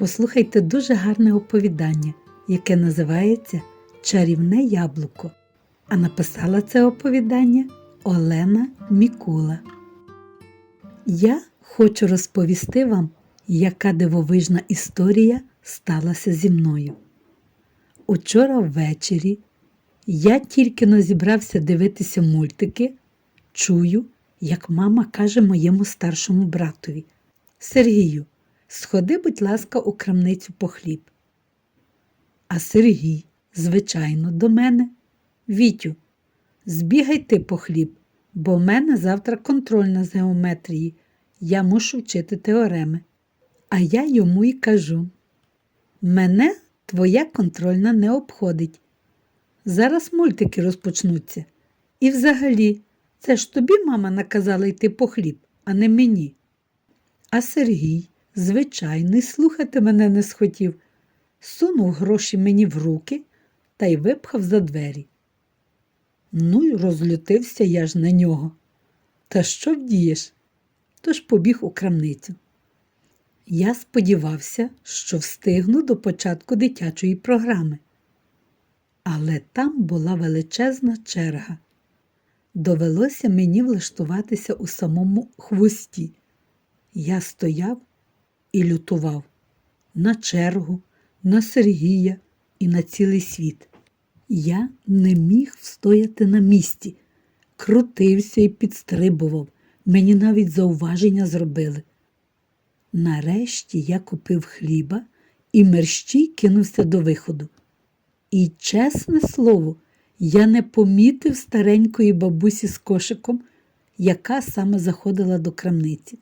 послухайте дуже гарне оповідання, яке називається Чарівне яблуко. А написала це оповідання Олена Мікула. Я хочу розповісти вам, яка дивовижна історія сталася зі мною. Учора ввечері я тільки но зібрався дивитися мультики, чую, як мама каже моєму старшому братові Сергію, сходи, будь ласка, у крамницю по хліб. А Сергій, звичайно, до мене. Вітю, збігай ти по хліб, бо в мене завтра контрольна з геометрії. Я мушу вчити теореми. А я йому й кажу: мене твоя контрольна не обходить. Зараз мультики розпочнуться. І взагалі, це ж тобі мама наказала йти по хліб, а не мені. А Сергій, звичайно, й слухати мене не схотів, сунув гроші мені в руки та й випхав за двері. Ну й розлютився я ж на нього. Та що вдієш? Тож побіг у крамницю. Я сподівався, що встигну до початку дитячої програми. Але там була величезна черга. Довелося мені влаштуватися у самому хвості. Я стояв і лютував на чергу, на Сергія і на цілий світ. Я не міг встояти на місці, крутився і підстрибував. Мені навіть зауваження зробили. Нарешті я купив хліба і мерщій кинувся до виходу. І, чесне слово, я не помітив старенької бабусі з кошиком, яка саме заходила до крамниці.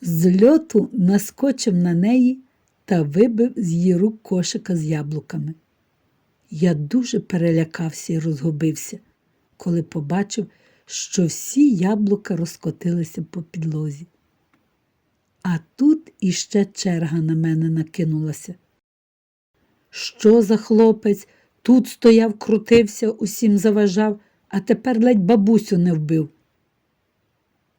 З льоту наскочив на неї та вибив з її рук кошика з яблуками. Я дуже перелякався і розгубився, коли побачив, що всі яблука розкотилися по підлозі. А тут іще черга на мене накинулася. Що за хлопець? Тут стояв, крутився, усім заважав, а тепер ледь бабусю не вбив.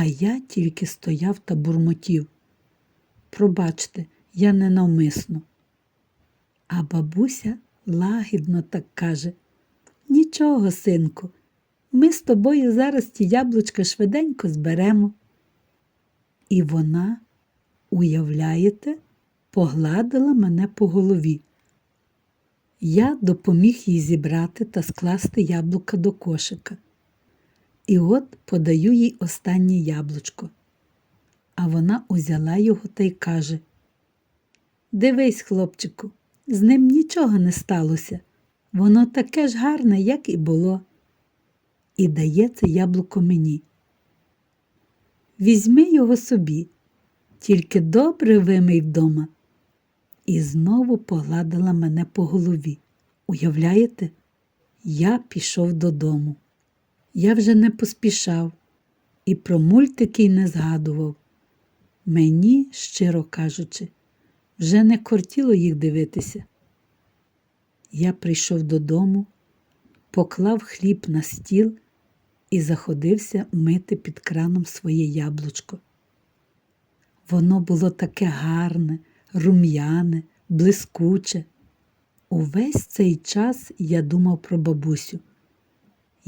А я тільки стояв та бурмотів. Пробачте, я ненавмисно. А бабуся лагідно так каже Нічого, синку, ми з тобою зараз ті яблучка швиденько зберемо. І вона, уявляєте, погладила мене по голові. Я допоміг їй зібрати та скласти яблука до кошика. І от подаю їй останнє яблучко. А вона узяла його та й каже: Дивись, хлопчику, з ним нічого не сталося. Воно таке ж гарне, як і було. І дає це яблуко мені. Візьми його собі, тільки добре вимий вдома. І знову погладила мене по голові. Уявляєте, я пішов додому. Я вже не поспішав і про мультики й не згадував. Мені, щиро кажучи, вже не кортіло їх дивитися. Я прийшов додому, поклав хліб на стіл і заходився мити під краном своє яблучко. Воно було таке гарне, рум'яне, блискуче. Увесь цей час я думав про бабусю.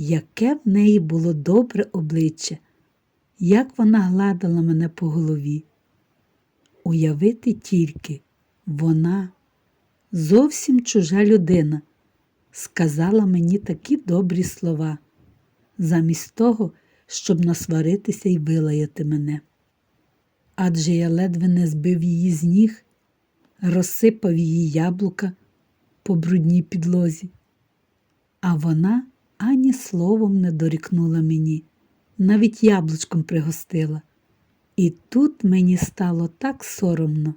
Яке в неї було добре обличчя, як вона гладила мене по голові. Уявити тільки, вона, зовсім чужа людина, сказала мені такі добрі слова, замість того, щоб насваритися і вилаяти мене. Адже я ледве не збив її з ніг, розсипав її яблука по брудній підлозі, а вона ані словом не дорікнула мені, навіть яблучком пригостила. І тут мені стало так соромно.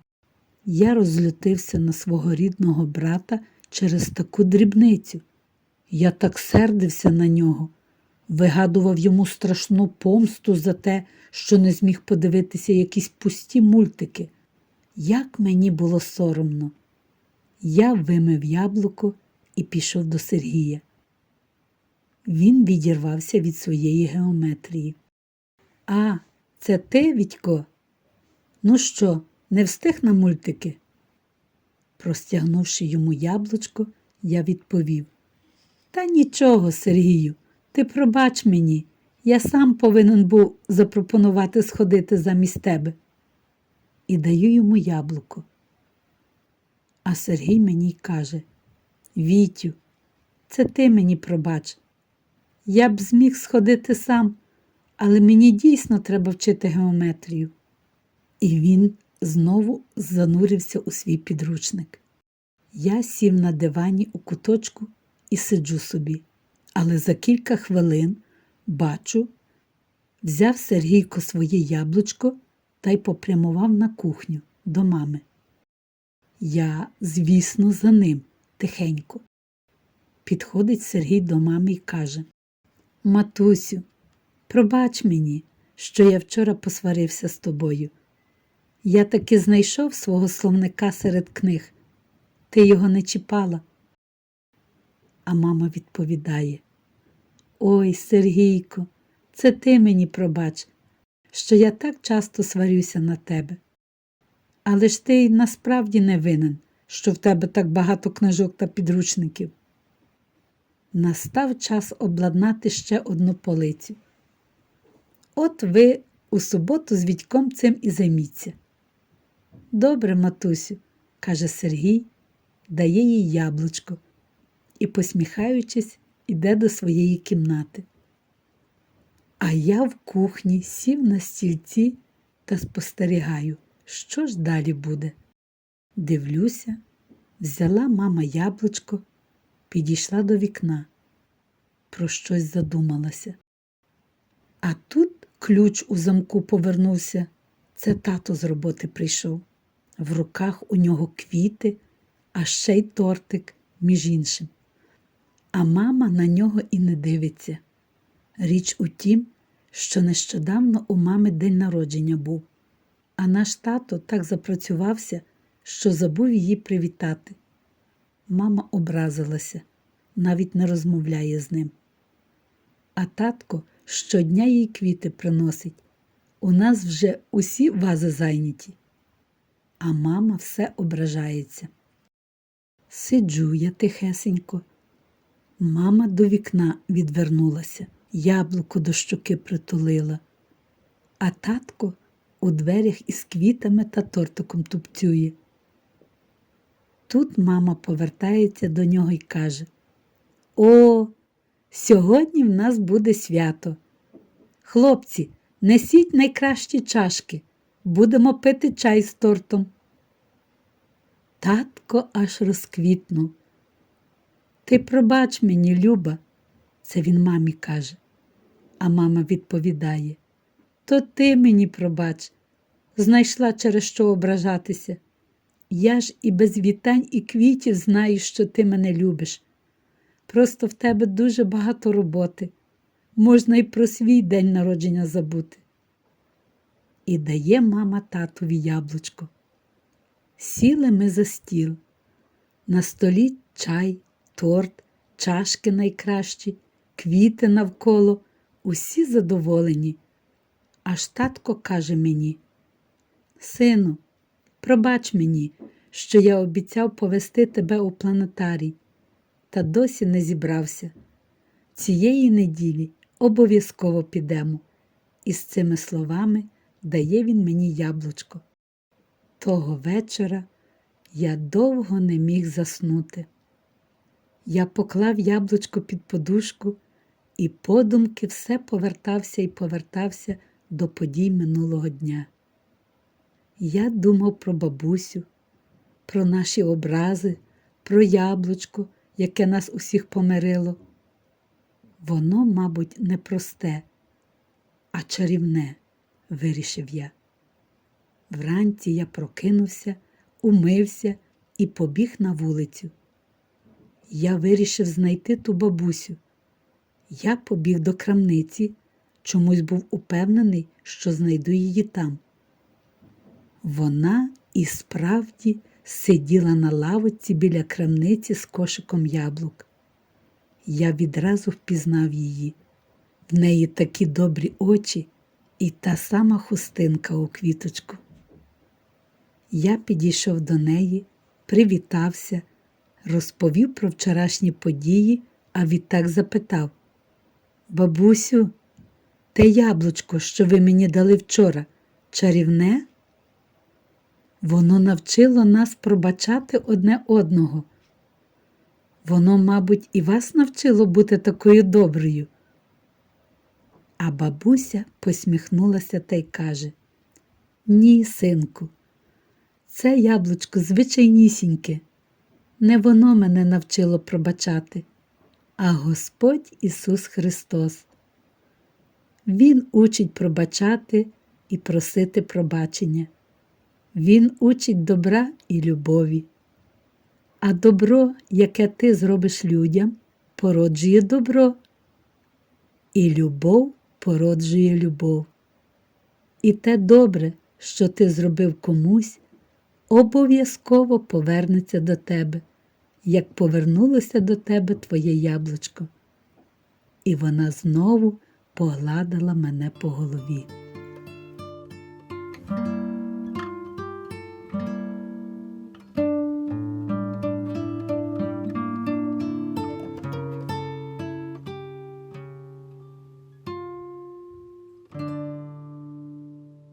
Я розлютився на свого рідного брата через таку дрібницю. Я так сердився на нього, вигадував йому страшну помсту за те, що не зміг подивитися якісь пусті мультики. Як мені було соромно. Я вимив яблуко і пішов до Сергія. Він відірвався від своєї геометрії. А, це ти, Відько? Ну що, не встиг на мультики? Простягнувши йому яблучко, я відповів Та нічого, Сергію, ти пробач мені, я сам повинен був запропонувати сходити замість тебе. І даю йому яблуко. А Сергій мені каже Вітю, це ти мені пробач. Я б зміг сходити сам, але мені дійсно треба вчити геометрію. І він знову занурився у свій підручник. Я сів на дивані у куточку і сиджу собі, але за кілька хвилин бачу, взяв Сергійко своє яблучко та й попрямував на кухню до мами. Я, звісно, за ним тихенько. Підходить Сергій до мами і каже Матусю, пробач мені, що я вчора посварився з тобою. Я таки знайшов свого словника серед книг. Ти його не чіпала. А мама відповідає Ой, Сергійко, це ти мені пробач, що я так часто сварюся на тебе. Але ж ти й насправді не винен, що в тебе так багато книжок та підручників. Настав час обладнати ще одну полицю. От ви у суботу з Вітьком цим і займіться. Добре, матусю, каже Сергій, дає їй яблучко і, посміхаючись, іде до своєї кімнати. А я в кухні сів на стільці та спостерігаю, що ж далі буде. Дивлюся, взяла мама яблучко, підійшла до вікна, про щось задумалася. А тут ключ у замку повернувся. Це тато з роботи прийшов. В руках у нього квіти, а ще й тортик, між іншим. А мама на нього і не дивиться. Річ у тім, що нещодавно у мами день народження був, а наш тато так запрацювався, що забув її привітати. Мама образилася, навіть не розмовляє з ним. А татко щодня їй квіти приносить. У нас вже усі вази зайняті. А мама все ображається. Сиджу я тихесенько. Мама до вікна відвернулася, яблуко до щоки притулила, а татко у дверях із квітами та тортиком тупцює. Тут мама повертається до нього і каже: О, сьогодні в нас буде свято. Хлопці, несіть найкращі чашки, будемо пити чай з тортом. Татко аж розквітнув. Ти пробач мені, Люба, це він мамі каже. А мама відповідає: То ти мені пробач, знайшла через що ображатися. Я ж і без вітань і квітів знаю, що ти мене любиш. Просто в тебе дуже багато роботи. Можна й про свій день народження забути. І дає мама татові яблучко. Сіли ми за стіл. На столі чай, торт, чашки найкращі, квіти навколо, усі задоволені. Аж татко каже мені: Сину, пробач мені, що я обіцяв повести тебе у планетарій, та досі не зібрався. Цієї неділі обов'язково підемо. І з цими словами дає він мені яблучко. Того вечора я довго не міг заснути. Я поклав яблучко під подушку і подумки все повертався і повертався до подій минулого дня. Я думав про бабусю, про наші образи, про яблучко, яке нас усіх помирило. Воно, мабуть, не просте, а чарівне, вирішив я. Вранці я прокинувся, умився і побіг на вулицю. Я вирішив знайти ту бабусю. Я побіг до крамниці, чомусь був упевнений, що знайду її там. Вона і справді сиділа на лавочці біля крамниці з кошиком яблук. Я відразу впізнав її. В неї такі добрі очі і та сама хустинка у квіточку. Я підійшов до неї, привітався, розповів про вчорашні події, а відтак запитав Бабусю, те яблучко, що ви мені дали вчора, чарівне? Воно навчило нас пробачати одне одного. Воно, мабуть, і вас навчило бути такою доброю. А бабуся посміхнулася та й каже Ні, синку, це яблучко звичайнісіньке. Не воно мене навчило пробачати, а Господь Ісус Христос. Він учить пробачати і просити пробачення. Він учить добра і любові. А добро, яке ти зробиш людям, породжує добро, і любов породжує любов. І те добре, що ти зробив комусь, обов'язково повернеться до тебе, як повернулося до тебе твоє яблучко. І вона знову погладила мене по голові.